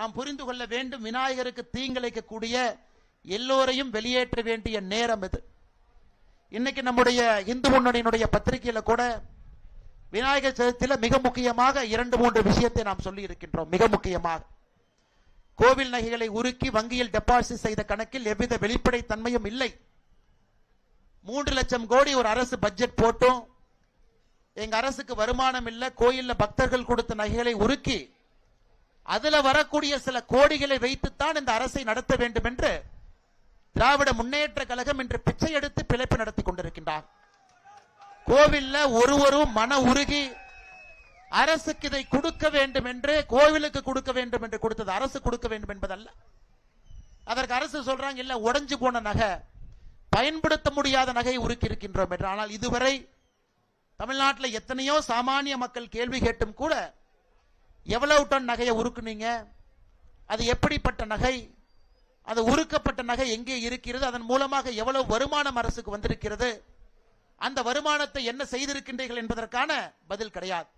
நாம் புரிந்து கொள்ள வேண்டும் விநாயகருக்கு தீங்கிழைக்கக்கூடிய எல்லோரையும் வெளியேற்ற வேண்டிய நேரம் இது. இன்னைக்கு நம்முடைய இந்து முன்னணியினுடைய பத்திரிகையில கூட விநாயகர் சதுர்த்தியில மிக முக்கியமாக இரண்டு மூன்று விஷயத்தை நாம் சொல்லி இருக்கின்றோம் மிக முக்கியமாக. கோவில் நகைகளை உருக்கி வங்கியில் டெபாசிட் செய்த கணக்கில் எவ்வித வெளிப்படை தன்மையும் இல்லை. மூன்று லட்சம் கோடி ஒரு அரசு பட்ஜெட் போட்டும். எங்க அரசுக்கு வருமானம் இல்லை. கோயில்ல பக்தர்கள் கொடுத்த நகைகளை உருக்கி அதுல வரக்கூடிய சில கோடிகளை வைத்துத்தான் இந்த அரசை நடத்த வேண்டும் என்று திராவிட முன்னேற்ற கழகம் இன்று பிச்சை எடுத்து பிழைப்பு நடத்தி கொண்டிருக்கின்றார். கோவில்ல ஒருவரும் மன உருகி அரசுக்கு இதை கொடுக்க வேண்டும் என்று கோவிலுக்கு கொடுக்க வேண்டும் என்று கொடுத்தது அரசு கொடுக்க வேண்டும் என்பதல்ல. அதற்கு அரசு சொல்றாங்க இல்ல உடைஞ்சு போன நகை. பயன்படுத்த முடியாத நகையை உருக்கி இருக்கின்றோம். என்று. ஆனால் இதுவரை தமிழ்நாட்டில் எத்தனையோ சாமானிய மக்கள் கேள்வி கேட்டும் கூட எவ்வளவு டன் நகையை உருக்குனீங்க? அது எப்படிப்பட்ட நகை? அது உருக்கப்பட்ட நகை எங்கே இருக்கிறது? அதன் மூலமாக எவ்வளவு வருமானம் அரசுக்கு வந்திருக்கிறது? அந்த வருமானத்தை என்ன செய்திருக்கின்றீர்கள் என்பதற்கான பதில் கிடையாது.